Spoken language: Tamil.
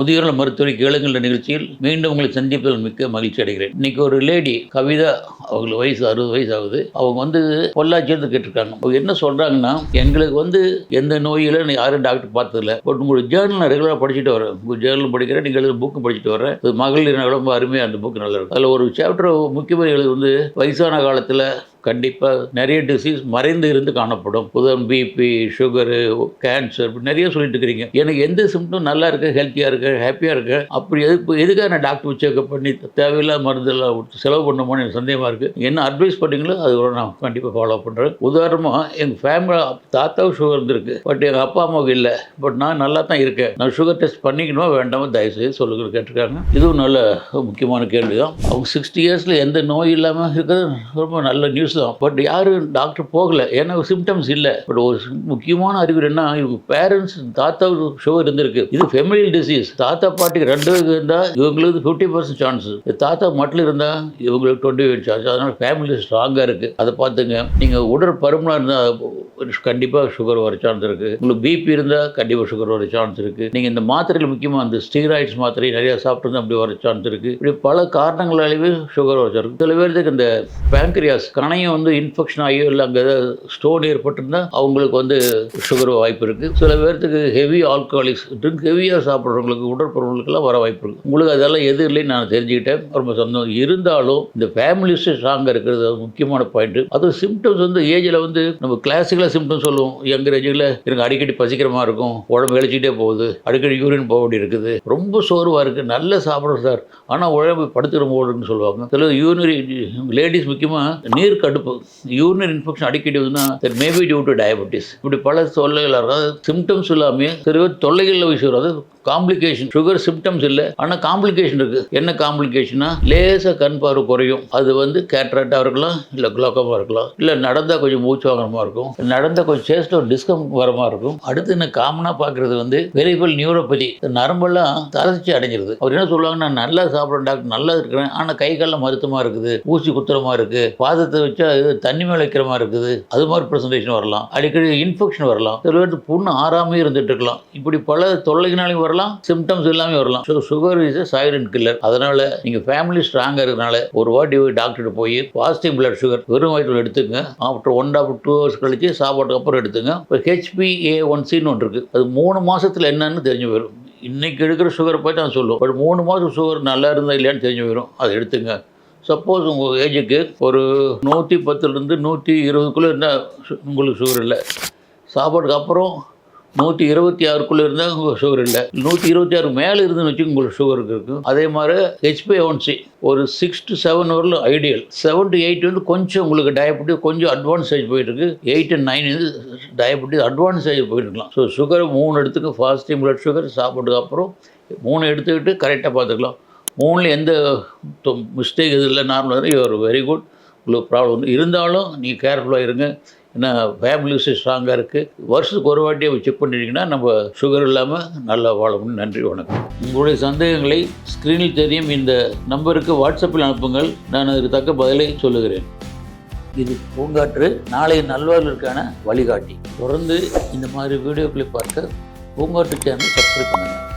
முதியோர் மருத்துவரை கேளுங்கள் நிகழ்ச்சியில் மீண்டும் உங்களை சந்திப்பதில் மிக்க மகிழ்ச்சி அடைகிறேன். இன்னைக்கு ஒரு லேடி கவிதா அவங்களுக்கு வயசு அறுபது வயசு ஆகுது அவங்க வந்து பொள்ளாச்சியிருந்து கேட்டிருக்காங்க. அவங்க என்ன சொல்றாங்கன்னா எங்களுக்கு வந்து எந்த நோயில நான் யாரும் டாக்டர் பார்த்ததில்ல. பட் உங்களோட ஜேர்னல் நான் ரெகுலராக படிச்சுட்டு வரேன். உங்கள் ஜேர்னல் படிக்கிறேன். நீங்கள் எழுதுற புக்கு படிச்சுட்டு வரேன். அது மகளிர் ரொம்ப அருமையாக அந்த புக்கு நல்லா இருக்கும் அதில் ஒரு சாப்டர் முக்கியமாக எழுது வந்து வயசான காலத்தில் கண்டிப்பாக நிறைய டிசீஸ் மறைந்து இருந்து காணப்படும். புதன் பிபி சுகரு கேன்சர் நிறைய சொல்லிட்டு இருக்கிறீங்க. எனக்கு எந்த சிம்டம் நல்லா இருக்கு ஹெல்த்தியாக இருக்கு ஹாப்பியாக இருக்கு? அப்படி எதுக்கு எதுக்காக நான் டாக்டர் செக்அப் பண்ணி தேவையில்லாத மருந்தெல்லாம் செலவு பண்ணுமோன்னு எனக்கு சந்தேகமாக இருக்குது என்ன அட்வைஸ் பண்ணீங்களோ அது கூட நான் கண்டிப்பாக ஃபாலோ பண்ணுறேன் உதாரணமாக எங்கள் ஃபேமிலி தாத்தாவும் சுகர் இருந்திருக்கு பட் எங்கள் அப்பா அம்மாவுக்கு இல்லை. பட் நான் நல்லா தான் இருக்கேன். நான் சுகர் டெஸ்ட் பண்ணிக்கணுமா வேண்டாமா தயவுசெய்து சொல்லுங்க கேட்டிருக்காங்க. இதுவும் நல்ல முக்கியமான கேள்வி தான் அவங்க சிக்ஸ்டி இயர்ஸில் எந்த நோய் இல்லாமல் இருக்கிறது ரொம்ப நல்ல நியூஸ் தான் பட் யாரும் டாக்டர் போகல. ஏன்னா சிம்டம்ஸ் இல்லை. பட் ஒரு முக்கியமான அறிகுறி என்ன இவங்க பேரண்ட்ஸ் தாத்தா சுகர் இருந்திருக்கு. இது ஃபெமிலியல் டிசீஸ் தாத்தா பாட்டிக்கு ரெண்டு பேருக்கு இருந்தால் இவங்களுக்கு ஃபிஃப்டி பர்சன்ட் சான்ஸ் தாத்தா மட்டும் இருந்தால் இவங்களுக்கு டுவெண்ட்டி எயிட் சான்ஸ் அதனால் ஃபேமிலி ஸ்ட்ராங்காக இருக்குது அதை பார்த்துங்க. நீங்கள் உடற்பருமனாக இருந்தால் கண்டிப்பாக சுகர் வர சான்ஸ் இருக்குது உங்களுக்கு பிபி இருந்தால் கண்டிப்பாக சுகர் வர சான்ஸ் இருக்குது நீங்கள் இந்த மாத்திரையில் முக்கியமாக அந்த ஸ்டீராய்ட்ஸ் மாத்திரை நிறையா சாப்பிட்டு அப்படி வர சான்ஸ் இருக்குது இப்படி பல காரணங்களாலேயே சுகர் வர சான்ஸ் சில பேருக்கு இந்த பேங்க்ரியாஸ் கணையம் வந்து இன்ஃபெக்ஷன் ஆகியோ இல்லை அங்கே ஏதாவது ஸ்டோன் ஏற்பட்டிருந்தால் அவங்களுக்கு வந்து சுகர் வாய்ப்பு இருக்குது சில பேர்த்துக்கு ஹெவி ஆல்கஹாலிக்ஸ் ட்ரிங்க் ஹெவியாக சாப்பிட்றவங்களுக்கு உடற்பொருளுக்கெல்லாம் வர வாய்ப்பு இருக்குது உங்களுக்கு அதெல்லாம் எது இல்லைன்னு நான் தெரிஞ்சுக்கிட்டேன். ரொம்ப சந்தோஷம். இருந்தாலும் இந்த ஃபேமிலிஸ் ஸ்ட்ராங்காக இருக்கிறது முக்கியமான பாயிண்ட் அது சிம்டம்ஸ் வந்து ஏஜில் வந்து நம்ம கிளாசிக்கலாக சிம்டம் சொல்லுவோம். யங் ரேஞ்சில் எனக்கு அடிக்கடி பசிக்கிற மாதிரி இருக்கும். உடம்பு இழைச்சிட்டே போகுது. அடிக்கடி யூரின் போக வேண்டி இருக்குது ரொம்ப சோர்வாக இருக்குது நல்லா சாப்பிட்றோம் சார். ஆனால் உடம்பு படுத்துக்கிற போடுன்னு சொல்லுவாங்க. சில யூரினரி லேடிஸ் முக்கியமாக நீர் கடுப்பு. யூரினரி இன்ஃபெக்ஷன் அடிக்கடி வந்துன்னா மேபி டியூ டு டயபெட்டிஸ் இப்படி பல தொல்லைகள் அதாவது சிம்டம்ஸ் இல்லாமல் சில தொல்லைகளில் விஷயம் அதாவது காம்ப்ளிகேஷன் சுகர் சிம்டம்ஸ் இல்லை. ஆனால் காம்ப்ளிகேஷன் இருக்குது என்ன காம்ப்ளிகேஷனா லேசாக கண் பார்வை குறையும். அது வந்து கேட்ராக்டாக இருக்கலாம் இல்லை குளோக்கமாக இருக்கலாம். இல்லை நடந்தால் கொஞ்சம் மூச்சு வாங்குறமா இருக்கும். நடந்த கொஞ்சம் சேஸ்ட்டில் ஒரு டிஸ்கம் வர மாதிரி இருக்கும். அடுத்து என்ன காமனாக பார்க்குறது வந்து வெரிபல் நியூரோபதி நரம்பெல்லாம் தளர்ச்சி அடைஞ்சிருது. அவர் என்ன சொல்லுவாங்க நான் நல்லா சாப்பிட்றேன் டாக்டர் நல்லா இருக்கிறேன். ஆனால் கை காலில் மருத்துவமாக இருக்குது. ஊசி குத்துறமா இருக்குது பாதத்தை வச்சா இது தண்ணி மேலே வைக்கிற மாதிரி இருக்குது. அது மாதிரி ப்ரெசன்டேஷன் வரலாம். அடிக்கடி இன்ஃபெக்ஷன் வரலாம். சில பேருக்கு புண்ணு ஆறாமே இருந்துட்டு இருக்கலாம். இப்படி பல தொல்லைகளாலையும் வரலாம். சிம்டம்ஸ் எல்லாமே வரலாம். So sugar is a silent killer அதனால நீங்கள் ஃபேமிலி ஸ்ட்ராங்காக இருக்கிறனால ஒரு வாட்டி டாக்டர்கிட்ட போய் பாசிட்டிவ் பிளட் சுகர் வெறும் வயிற்றில் எடுத்துங்க after one of two hours கழிச்சு சாப்பாட்டுக்கு அப்புறம் எடுத்துங்க. இப்போ ஹெச்பிஏ ஒன் சின்னு ஒன்று இருக்குது அது மூணு மாதத்தில் என்னன்னு தெரிஞ்சு போயிடும். இன்றைக்கி எடுக்கிற சுகரை போய் நான் சொல்லுவோம் பட் மூணு மாதம் சுகர் நல்லா இருந்தா இல்லையான்னு தெரிஞ்சு போயிடும். அதை எடுத்துங்க. சப்போஸ் உங்கள் ஏஜுக்கு ஒரு நூற்றி பத்துலேருந்து நூற்றி இருபதுக்குள்ளே இருந்தால் உங்களுக்கு சுகர் இல்லை. சாப்பாட்டுக்கு அப்புறம் நூற்றி இருபத்தி ஆறுக்குள்ளே இருந்தால் உங்களுக்கு சுகர் இல்லை. நூற்றி இருபத்தி ஆறு மேலே இருந்துன்னு வச்சு உங்களுக்கு சுகர் இருக்கும் அதே மாதிரி ஹெச்பி ஒன்சி ஒரு சிக்ஸ் டு செவன் வரல ஐடியல் செவன் டு எயிட் வந்து கொஞ்சம் உங்களுக்கு டயபெட்டிஸ் கொஞ்சம் அட்வான்ஸ் ஏஜ் போயிட்டு இருக்கு எயிட் அண்ட் நைன் வந்து டயபெட்டிஸ் அட்வான்ஸ் ஏஜ் போயிருக்கலாம் ஸோ சுகர் மூணு எடுத்துக்கு ஃபாஸ்டிங் பிளட் சுகர் சாப்பிட்டதுக்கு அப்புறம் மூணு எடுத்துக்கிட்டு கரெக்டாக பார்த்துக்கலாம். மூணில் எந்த மிஸ்டேக் இது இல்லை நார்மலாக யூஆர் வெரி குட் உங்களுக்கு ப்ராப்ளம் இருந்தாலும் நீங்கள் கேர்ஃபுல்லாக இருங்க. ஏன்னா ஃபேமிலிஸு ஸ்ட்ராங்காக இருக்குது வருஷத்துக்கு ஒரு வாட்டியை செக் பண்ணிட்டீங்கன்னா நம்ம சுகர் இல்லாமல் நல்லா வாழணும் நன்றி வணக்கம். உங்களுடைய சந்தேகங்களை ஸ்க்ரீனில் தெரியும். இந்த நம்பருக்கு வாட்ஸ்அப்பில் அனுப்புங்கள். நான் அதுக்கு தக்க பதிலை சொல்லுகிறேன். இது பூங்காற்று. நாளைய நல்வாழ்வுக்கான வழிகாட்டி. தொடர்ந்து இந்த மாதிரி வீடியோக்களை பார்க்க பூங்காற்று சேனல் சப்ஸ்கிரைப் பண்ணுங்கள்